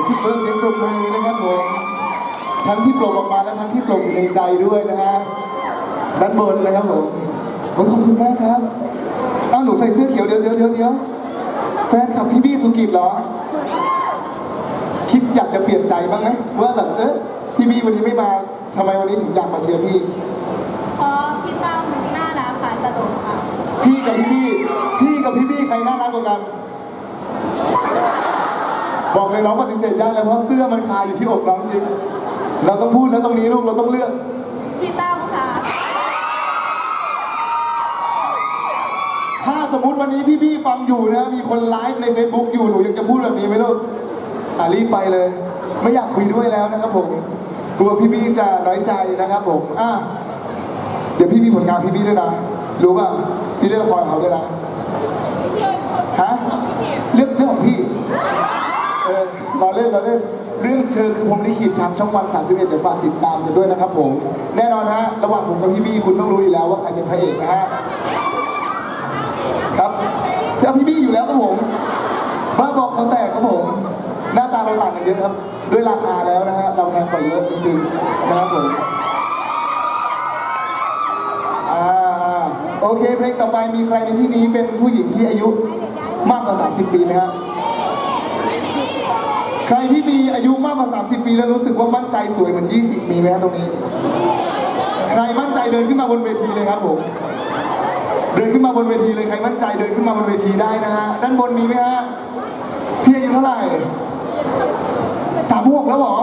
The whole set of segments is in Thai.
อบคุณเฟิร์สเสียงปรบมือนะครับผมทั้งที่ปรบออกมาและทั้งที่ปรบอยู่ในใจด้วยนะฮะด้านบนนะครับผมโอ้ยขอบคุณมากครับอ้าวหนูใส่เสื้อเขียวเดี๋ยวเดี๋ยวเดี๋ยวเดี๋ยวแฟนคลับพี่บี้สุกิจเหรอ คิดอยากจะเปลี่ยนใจบ้างไหมว่าแบบเออพี่บี้วันนี้ไม่มาทำไมวันนี้ถึงอยากมาเชียร์พี่ เพราะพี่ตั้มน่ารักค่ะตลกค่ะ พี่กับพี่บี้พี่กับพี่บี้ใครน่ารักกว่ากัน บอกเลยน้องปฏิเสธยากเลยเพราะเสื้อมันคาอยู่ที่อกน้องจริง เราต้องพูดแล้วตรงนี้ลูกเราต้องเลือก พี่ตั้มค่ะ ถ้าสมมติวันนี้พี่บี้ฟังอยู่นะ มีคนไลฟ์ใน Facebook อยู่หนูยังจะพูดแบบนี้ไหมลูกอะรีบไปเลย ไม่อยากคุยด้วยแล้วนะครับผมกลัวพี่บี้จะน้อยใจนะครับผมอะเดี๋ยวพี่มีผลงานพี่บี้ด้วยนะ รู้ป่ะพี่เล่นละครกับเขาด้วยนะฮะเรื่องเรื่องของพี่เออเราเล่นเราเล่น เรื่องเธอคือผมลิขิตทางช่องวัน 31 เดี๋ยวฝากติดตามกันด้วยนะครับผม แน่นอนฮะ ระหว่างผมกับพี่บี้คุณต้องรู้อยู่แล้วว่าใครเป็นพระเอกนะฮะ ครับพี่เอาพี่บี้อยู่แล้วครับผม บ้าบอกเขาแตกครับผม หน้าตาเราต่างกันเยอะครับ ด้วยราคาแล้วนะฮะ เราแพงกว่าเยอะจริงๆนะครับผมอ่าโอเคเพลงต่อไปมีใครในที่นี้เป็นผู้หญิงที่อายุมากกว่า 30 ปีไหมครับ ใครที่มีอายุมากกว่า 30 ปีแล้วรู้สึกว่ามั่นใจสวยเหมือน 20 มีไหมครับตรงนี้ ใครมั่นใจเดินขึ้นมาบนเวทีเลยครับผม เดินขึ้นมาบนเวทีเลยใครมั่นใจเดินขึ้นมาบนเวทีได้นะฮะ ด้านบนมีไหมฮะ พี่อายุเท่าไหร่สามหกแล้วหรอ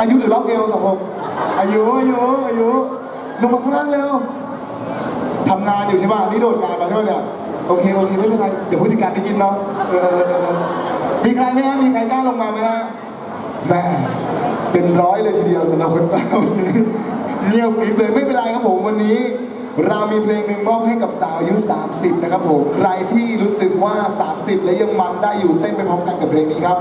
อายุหรือรอบเอวสามหกอายุอายุอายุลงมาข้างล่างเร็วทำงานอยู่ใช่ป่ะนี่โดดงานมาใช่ป่ะเนี่ย โอเคโอเคไม่เป็นไร เดี๋ยวผู้จัดการได้ยินเนาะ มีใครไหมฮะมีใครกล้าลงมาไหมฮะแม่เป็นร้อยเลยทีเดียวสำหรับคนกล้าวันนี้เงียบกริบเลยไม่เป็นไรครับผมวันนี้ เรามีเพลงหนึ่งมอบให้กับสาวอายุ 30 นะครับผมใครที่รู้สึกว่า 30 และยังมันได้อยู่เต้นไปพร้อมกันกับเพลงนี้ครับ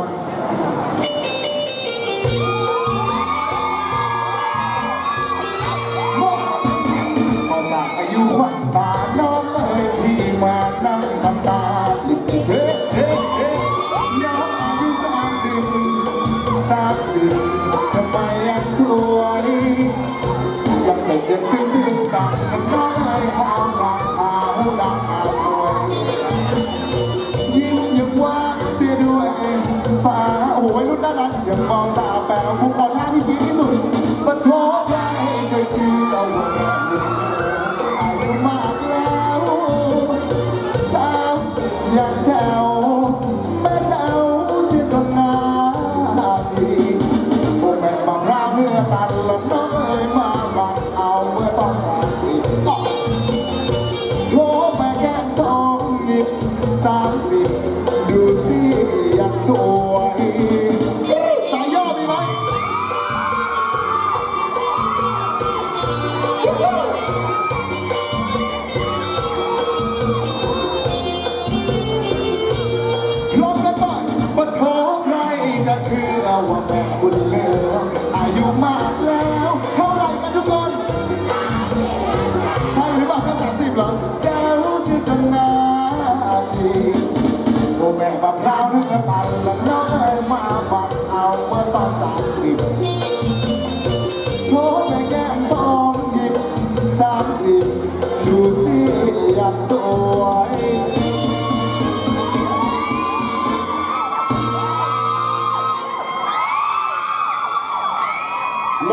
ตัดล้วน้องเอ้ยมาบันเอาเมื่อตอนสามสิบอ๋อโทรแม่แก้มทองหยิบสามสิบดูสิอยากสวยสายย่อมีไหมร้อมกันไปมาขอใครจะเชื่อว่าแม่คุณเล แม่มะเราเนื้อตันและน้อยมาบัดเอาเมื่อตอนสามสิบโช